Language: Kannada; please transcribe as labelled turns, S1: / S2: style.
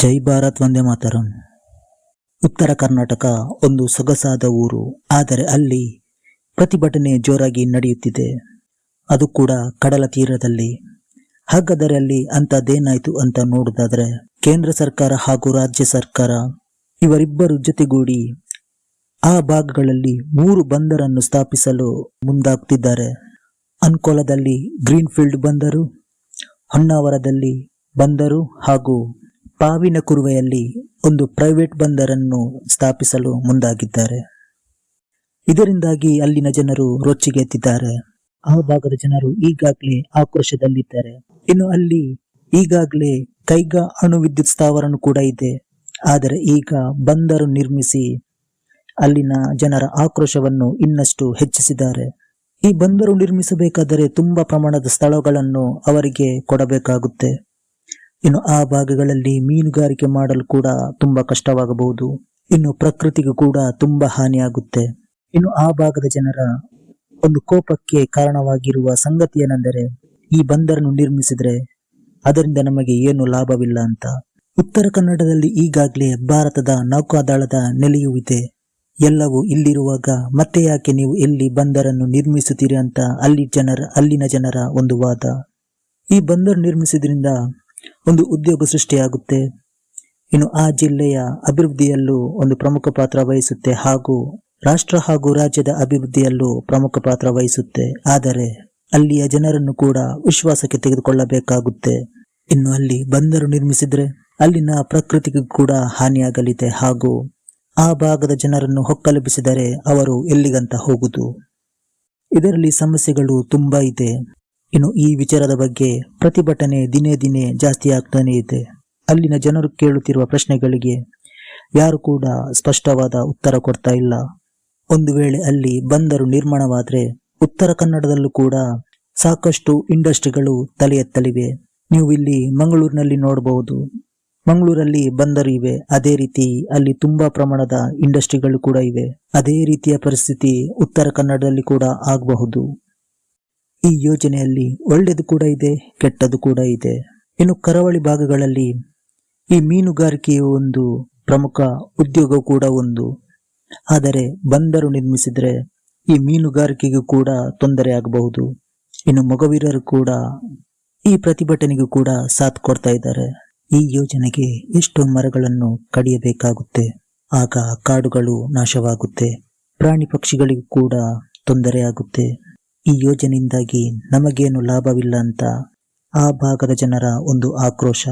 S1: ಜೈ ಭಾರತ್ ವಂದೇ ಮಾತರಂ. ಉತ್ತರ ಕರ್ನಾಟಕ ಒಂದು ಸೊಗಸಾದ ಊರು, ಆದರೆ ಅಲ್ಲಿ ಪ್ರತಿಭಟನೆ ಜೋರಾಗಿ ನಡೆಯುತ್ತಿದೆ. ಅದು ಕೂಡ ಕಡಲ ತೀರದಲ್ಲಿ. ಹಾಗಾದರೆ ಅಲ್ಲಿ ಅಂತದ್ದೇನಾಯ್ತು ಅಂತ ನೋಡೋದಾದರೆ, ಕೇಂದ್ರ ಸರ್ಕಾರ ಹಾಗೂ ರಾಜ್ಯ ಸರ್ಕಾರ ಇವರಿಬ್ಬರು ಜೊತೆಗೂಡಿ ಆ ಭಾಗಗಳಲ್ಲಿ ಮೂರು ಬಂದರನ್ನು ಸ್ಥಾಪಿಸಲು ಮುಂದಾಗ್ತಿದ್ದಾರೆ. ಅನ್ಕೋಲದಲ್ಲಿ ಗ್ರೀನ್ಫೀಲ್ಡ್ ಬಂದರು ಹೊನ್ನಾವರದಲ್ಲಿ ಬಂದರು ಹಾಗೂ ಪಾವಿನ ಕುರುವೆಯಲ್ಲಿ ಒಂದು ಪ್ರೈವೇಟ್ ಬಂದರನ್ನು ಸ್ಥಾಪಿಸಲು ಮುಂದಾಗಿದ್ದಾರೆ. ಇದರಿಂದಾಗಿ ಅಲ್ಲಿನ ಜನರು ರೊಚ್ಚಿಗೆದ್ದಿದ್ದಾರೆ ಆ ಭಾಗದ ಜನರು ಈಗಾಗಲೇ ಆಕ್ರೋಶದಲ್ಲಿದ್ದಾರೆ. ಇನ್ನು ಅಲ್ಲಿ ಈಗಾಗಲೇ ಕೈಗಾ ಅಣು ವಿದ್ಯುತ್ ಸ್ಥಾವರನು ಕೂಡ ಇದೆ. ಆದರೆ ಈಗ ಬಂದರು ನಿರ್ಮಿಸಿ ಅಲ್ಲಿನ ಜನರ ಆಕ್ರೋಶವನ್ನು ಇನ್ನಷ್ಟು ಹೆಚ್ಚಿಸಿದ್ದಾರೆ. ಈ ಬಂದರು ನಿರ್ಮಿಸಬೇಕಾದರೆ ತುಂಬಾ ಪ್ರಮಾಣದ ಸ್ಥಳಗಳನ್ನು ಅವರಿಗೆ ಕೊಡಬೇಕಾಗುತ್ತೆ. ಇನ್ನು ಆ ಭಾಗಗಳಲ್ಲಿ ಮೀನುಗಾರಿಕೆ ಮಾಡಲು ಕೂಡ ತುಂಬಾ ಕಷ್ಟವಾಗಬಹುದು. ಇನ್ನು ಪ್ರಕೃತಿಗೂ ಕೂಡ ತುಂಬಾ ಹಾನಿಯಾಗುತ್ತೆ. ಇನ್ನು ಆ ಭಾಗದ ಜನರ ಒಂದು ಕೋಪಕ್ಕೆ ಕಾರಣವಾಗಿರುವ ಸಂಗತಿ ಏನೆಂದರೆ, ಈ ಬಂದರನ್ನು ನಿರ್ಮಿಸಿದ್ರೆ ಅದರಿಂದ ನಮಗೆ ಏನು ಲಾಭವಿಲ್ಲ ಅಂತ. ಉತ್ತರ ಕನ್ನಡದಲ್ಲಿ ಈಗಾಗಲೇ ಭಾರತದ ನೌಕಾದಳದ ನೆಲೆಯೂ ಇದೆ. ಎಲ್ಲವೂ ಇಲ್ಲಿರುವಾಗ ಮತ್ತೆ ಯಾಕೆ ನೀವು ಎಲ್ಲಿ ಬಂದರನ್ನು ನಿರ್ಮಿಸುತ್ತೀರಿ ಅಂತ ಅಲ್ಲಿ ಜನರ, ಅಲ್ಲಿನ ಜನರ ಒಂದು ವಾದ. ಈ ಬಂದರು ನಿರ್ಮಿಸಿದ್ರಿಂದ ಒಂದು ಉದ್ಯೋಗ ಸೃಷ್ಟಿಯಾಗುತ್ತೆ. ಇನ್ನು ಆ ಜಿಲ್ಲೆಯ ಅಭಿವೃದ್ಧಿಯಲ್ಲೂ ಒಂದು ಪ್ರಮುಖ ಪಾತ್ರ ವಹಿಸುತ್ತೆ ಹಾಗೂ ರಾಷ್ಟ್ರ ಹಾಗೂ ರಾಜ್ಯದ ಅಭಿವೃದ್ಧಿಯಲ್ಲೂ ಪ್ರಮುಖ ಪಾತ್ರ ವಹಿಸುತ್ತೆ. ಆದರೆ ಅಲ್ಲಿಯ ಜನರನ್ನು ಕೂಡ ವಿಶ್ವಾಸಕ್ಕೆ ತೆಗೆದುಕೊಳ್ಳಬೇಕಾಗುತ್ತೆ. ಇನ್ನು ಅಲ್ಲಿ ಬಂದರು ನಿರ್ಮಿಸಿದ್ರೆ ಅಲ್ಲಿನ ಪ್ರಕೃತಿಗೂ ಕೂಡ ಹಾನಿಯಾಗಲಿದೆ ಹಾಗೂ ಆ ಭಾಗದ ಜನರನ್ನು ಹೊಕ್ಕಲುಬಿಸಿದರೆ ಅವರು ಎಲ್ಲಿಗಂತ ಹೋಗುದು. ಇದರಲ್ಲಿ ಸಮಸ್ಯೆಗಳು ತುಂಬಾ ಇದೆ. ಇನ್ನು ಈ ವಿಚಾರದ ಬಗ್ಗೆ ಪ್ರತಿಭಟನೆ ದಿನೇ ದಿನೇ ಜಾಸ್ತಿ ಆಗ್ತಾನೆ ಇದೆ. ಅಲ್ಲಿನ ಜನರು ಕೇಳುತ್ತಿರುವ ಪ್ರಶ್ನೆಗಳಿಗೆ ಯಾರು ಕೂಡ ಸ್ಪಷ್ಟವಾದ ಉತ್ತರ ಕೊಡ್ತಾ ಇಲ್ಲ. ಒಂದು ವೇಳೆ ಅಲ್ಲಿ ಬಂದರು ನಿರ್ಮಾಣವಾದ್ರೆ ಉತ್ತರ ಕನ್ನಡದಲ್ಲೂ ಕೂಡ ಸಾಕಷ್ಟು ಇಂಡಸ್ಟ್ರಿಗಳು ತಲೆ ಎತ್ತಲಿವೆ. ನೀವು ಇಲ್ಲಿ ಮಂಗಳೂರಿನಲ್ಲಿ ನೋಡಬಹುದು ಮಂಗಳೂರಲ್ಲಿ ಬಂದರು ಇವೆ. ಅದೇ ರೀತಿ ಅಲ್ಲಿ ತುಂಬಾ ಪ್ರಮಾಣದ ಇಂಡಸ್ಟ್ರಿಗಳು ಕೂಡ ಇವೆ. ಅದೇ ರೀತಿಯ ಪರಿಸ್ಥಿತಿ ಉತ್ತರ ಕನ್ನಡದಲ್ಲಿ ಕೂಡ ಆಗಬಹುದು. ಈ ಯೋಜನೆಯಲ್ಲಿ ಒಳ್ಳೆಯದು ಕೂಡ ಇದೆ ಕೆಟ್ಟದ್ದು ಕೂಡ ಇದೆ. ಇನ್ನು ಕರಾವಳಿ ಭಾಗಗಳಲ್ಲಿ ಈ ಮೀನುಗಾರಿಕೆಯು ಒಂದು ಪ್ರಮುಖ ಉದ್ಯೋಗ ಕೂಡ ಒಂದು. ಆದರೆ ಬಂದರು ನಿರ್ಮಿಸಿದರೆ ಈ ಮೀನುಗಾರಿಕೆಗೂ ಕೂಡ ತೊಂದರೆ ಆಗಬಹುದು. ಇನ್ನು ಮೊಗವೀರರು ಕೂಡ ಈ ಪ್ರತಿಭಟನೆಗೂ ಕೂಡ ಸಾಥ್ ಕೊಡ್ತಾ ಇದ್ದಾರೆ. ಈ ಯೋಜನೆಗೆ ಎಷ್ಟು ಮರಗಳನ್ನು ಕಡಿಯಬೇಕಾಗುತ್ತೆ. ಆಗ ಕಾಡುಗಳು ನಾಶವಾಗುತ್ತೆ. ಪ್ರಾಣಿ ಪಕ್ಷಿಗಳಿಗೂ ಕೂಡ ತೊಂದರೆ ಆಗುತ್ತೆ. ಈ ಯೋಜನೆಯಿಂದಾಗಿ ನಮಗೇನು ಲಾಭವಿಲ್ಲ ಅಂತ ಆ ಭಾಗದ ಜನರ ಒಂದು ಆಕ್ರೋಶ.